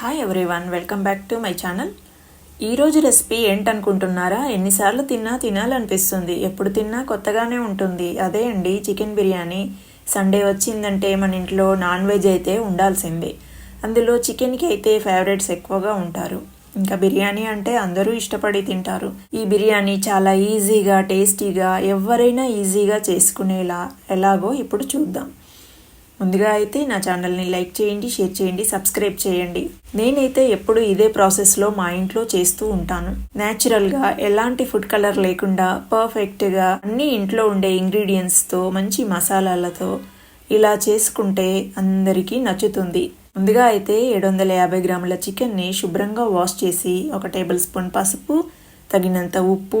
Hi everyone welcome back to my channel ఈరోజు recipe ఏంటనుకుంటున్నారా? ఎన్నిసార్లు తిన్నా తినాలనిపిస్తుంది. ఎప్పుడు తిన్నా కొత్తగానే ఉంటుంది. అదే అండి చికెన్ బిర్యానీ. సండే వచ్చిందంటే మన ఇంట్లో నాన్ వెజ్ అయితే ఉండాల్సిందే. అందులో చికెన్కి అయితే ఫేవరెట్స్ ఎక్కువగా ఉంటారు. ఇంకా బిర్యానీ అంటే అందరూ ఇష్టపడి తింటారు. ఈ బిర్యానీ చాలా ఈజీగా టేస్టీగా ఎవరైనా ఈజీగా చేసుకునేలా ఎలాగో ఇప్పుడు చూద్దాం. ముందుగా అయితే నా ఛానల్ని లైక్ చేయండి షేర్ చేయండి సబ్స్క్రైబ్ చేయండి. నేనైతే ఎప్పుడు ఇదే ప్రాసెస్లో మా ఇంట్లో చేస్తూ ఉంటాను. న్యాచురల్గా ఎలాంటి ఫుడ్ కలర్ లేకుండా పర్ఫెక్ట్గా అన్ని ఇంట్లో ఉండే ఇంగ్రీడియంట్స్తో మంచి మసాలాలతో ఇలా చేసుకుంటే అందరికీ నచ్చుతుంది. ముందుగా అయితే ఏడు వందల యాభై గ్రాముల చికెన్ని శుభ్రంగా వాష్ చేసి ఒక టేబుల్ స్పూన్ పసుపు తగినంత ఉప్పు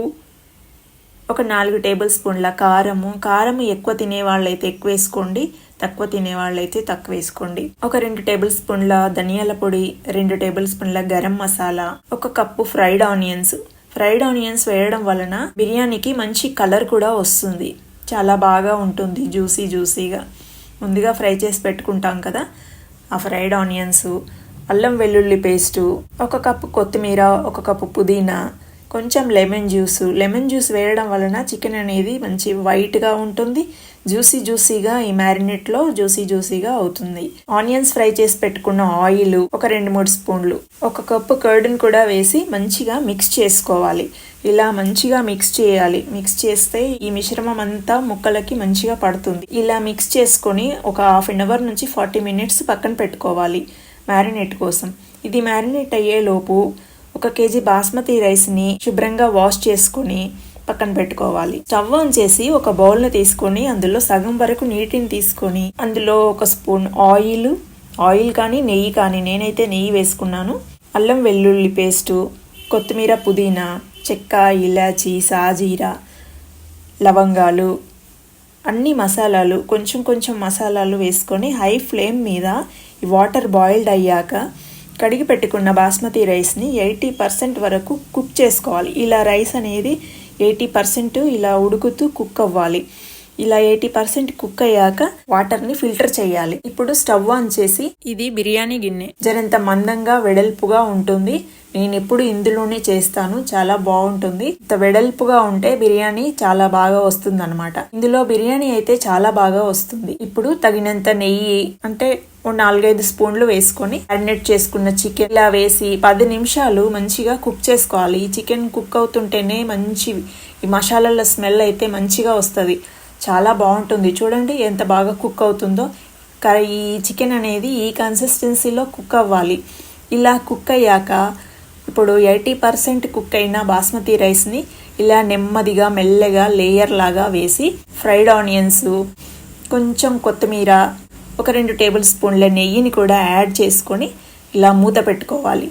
ఒక నాలుగు టేబుల్ స్పూన్ల కారము. కారం ఎక్కువ తినే వాళ్ళైతే ఎక్కువ వేసుకోండి. తక్కువ తినే వాళ్ళైతే తక్కువ వేసుకోండి. ఒక రెండు టేబుల్ స్పూన్ల ధనియాల పొడి రెండు టేబుల్ స్పూన్ల గరం మసాలా ఒక cup fried onions. Fried onions వేయడం వలన బిర్యానీకి మంచి కలర్ కూడా వస్తుంది. చాలా బాగా ఉంటుంది జ్యూసీ జ్యూసీగా. ముందుగా ఫ్రై చేసి పెట్టుకుంటాం కదా ఆ ఫ్రైడ్ ఆనియన్స్ అల్లం వెల్లుల్లి పేస్టు ఒక కప్పు కొత్తిమీర ఒక కప్పు పుదీనా కొంచెం లెమన్ జ్యూస్. లెమన్ జ్యూస్ వేయడం వలన చికెన్ అనేది మంచి వైట్గా ఉంటుంది. జ్యూసీ జ్యూసీగా ఈ మ్యారినేట్లో జ్యూసీ జ్యూసీగా అవుతుంది. ఆనియన్స్ ఫ్రై చేసి పెట్టుకున్న ఆయిల్ ఒక రెండు మూడు స్పూన్లు. ఒక కప్పు కర్డ్ని కూడా వేసి మంచిగా మిక్స్ చేసుకోవాలి. ఇలా మంచిగా మిక్స్ చేయాలి. మిక్స్ చేస్తే ఈ మిశ్రమం అంతా ముక్కలకి మంచిగా పడుతుంది. ఇలా మిక్స్ చేసుకొని ఒక హాఫ్ అన్ అవర్ నుంచి ఫార్టీ మినిట్స్ పక్కన పెట్టుకోవాలి మ్యారినేట్ కోసం. ఇది మ్యారినేట్ అయ్యే లోపు ఒక కేజీ బాస్మతి రైస్ని శుభ్రంగా వాష్ చేసుకుని పక్కన పెట్టుకోవాలి. స్టవ్ ఆన్ చేసి ఒక బౌల్ని తీసుకొని అందులో సగం వరకు నీటిని తీసుకొని అందులో ఒక స్పూన్ ఆయిల్ ఆయిల్ కానీ నెయ్యి కానీ నేనైతే నెయ్యి వేసుకున్నాను. అల్లం వెల్లుల్లి పేస్టు కొత్తిమీర పుదీనా చెక్క ఇలాచి సాజీరా లవంగాలు అన్ని మసాలాలు కొంచెం కొంచెం మసాలాలు వేసుకొని హై ఫ్లేమ్ మీద ఈ వాటర్ బాయిల్డ్ అయ్యాక కడిగి పెట్టుకున్న బాస్మతి రైస్ని ఎయిటీ పర్సెంట్ వరకు కుక్ చేసుకోవాలి. ఇలా రైస్ అనేది ఎయిటీ పర్సెంట్ ఇలా ఉడుకుతూ కుక్ అవ్వాలి. ఇలా ఎయిటీ పర్సెంట్ కుక్ అయ్యాక వాటర్ని ఫిల్టర్ చేయాలి. ఇప్పుడు స్టవ్ ఆన్ చేసి ఇది బిర్యానీ గిన్నె. జరంత మందంగా వెడల్పుగా ఉంటుంది. నేను ఎప్పుడు ఇందులోనే చేస్తాను. చాలా బాగుంటుంది. ఇంత వెడల్పుగా ఉంటే బిర్యానీ చాలా బాగా వస్తుంది అనమాట ఇందులో బిర్యానీ అయితే చాలా బాగా వస్తుంది. ఇప్పుడు తగినంత నెయ్యి అంటే ఓ నాలుగైదు స్పూన్లు వేసుకొని మ్యారినేట్ చేసుకున్న చికెన్ ఇలా వేసి పది నిమిషాలు మంచిగా కుక్ చేసుకోవాలి. ఈ చికెన్ కుక్ అవుతుంటేనే మంచి ఈ మసాలాల స్మెల్ అయితే మంచిగా వస్తుంది. చాలా బాగుంటుంది. చూడండి ఎంత బాగా కుక్ అవుతుందో. ఈ చికెన్ అనేది ఈ కన్సిస్టెన్సీలో కుక్ అవ్వాలి. ఇలా కుక్ అయ్యాక ఇప్పుడు ఎయిటీ పర్సెంట్ కుక్ అయిన బాస్మతి రైస్ని ఇలా నెమ్మదిగా మెల్లగా లేయర్ లాగా వేసి ఫ్రైడ్ ఆనియన్స్ కొంచెం కొత్తిమీర ఒక రెండు టేబుల్ స్పూన్ల నెయ్యిని కూడా యాడ్ చేసుకొని ఇలా మూత పెట్టుకోవాలి.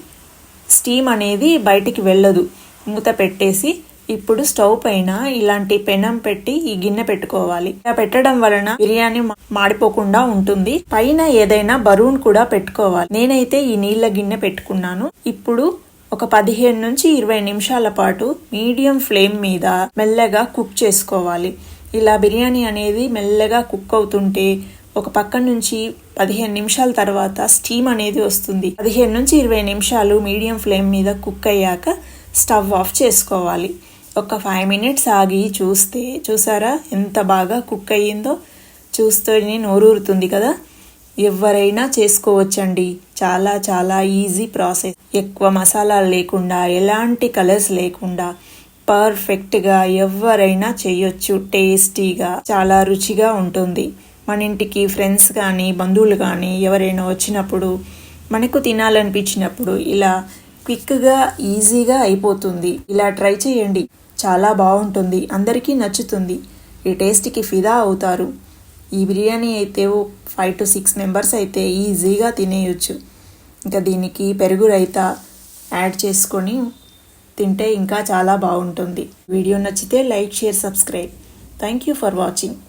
స్టీమ్ అనేది బయటికి వెళ్ళదు. మూత పెట్టేసి ఇప్పుడు స్టవ్ పైన ఇలాంటి పెనం పెట్టి ఈ గిన్నె పెట్టుకోవాలి. ఇలా పెట్టడం వలన బిర్యానీ మాడిపోకుండా ఉంటుంది. పైన ఏదైనా బరూన్ కూడా పెట్టుకోవాలి. నేనైతే ఈ నీళ్ళ గిన్నె పెట్టుకున్నాను. ఇప్పుడు ఒక పదిహేను నుంచి ఇరవై నిమిషాల పాటు మీడియం ఫ్లేమ్ మీద మెల్లగా కుక్ చేసుకోవాలి. ఇలా బిర్యానీ అనేది మెల్లగా కుక్ అవుతుంటే ఒక పక్క నుంచి పదిహేను నిమిషాల తర్వాత స్టీమ్ అనేది వస్తుంది. పదిహేను నుంచి ఇరవై నిమిషాలు మీడియం ఫ్లేమ్ మీద కుక్ అయ్యాక స్టవ్ ఆఫ్ చేసుకోవాలి. ఒక ఫైవ్ మినిట్స్ ఆగి చూస్తే చూసారా ఎంత బాగా కుక్ అయ్యిందో? చూస్తేనే నోరూరుతుంది కదా? ఎవరైనా చేసుకోవచ్చండి. చాలా చాలా ఈజీ ప్రాసెస్. ఎక్కువ మసాలాలు లేకుండా ఎలాంటి కలర్స్ లేకుండా పర్ఫెక్ట్గా ఎవరైనా చేయొచ్చు. టేస్టీగా చాలా రుచిగా ఉంటుంది. మన ఇంటికి ఫ్రెండ్స్ కానీ బంధువులు కానీ ఎవరైనా వచ్చినప్పుడు మనకు తినాలనిపించినప్పుడు ఇలా క్విక్గా ఈజీగా అయిపోతుంది. ఇలా ట్రై చేయండి. చాలా బాగుంటుంది. అందరికీ నచ్చుతుంది. ఈ టేస్ట్కి ఫిదా అవుతారు. ఈ బిర్యానీ అయితే ఫైవ్ టు సిక్స్ మెంబర్స్ అయితే ఈజీగా తినేయచ్చు. ఇంకా దీనికి పెరుగు రైతా యాడ్ చేసుకొని తింటే ఇంకా చాలా బాగుంటుంది. వీడియో నచ్చితే like share subscribe thank you for watching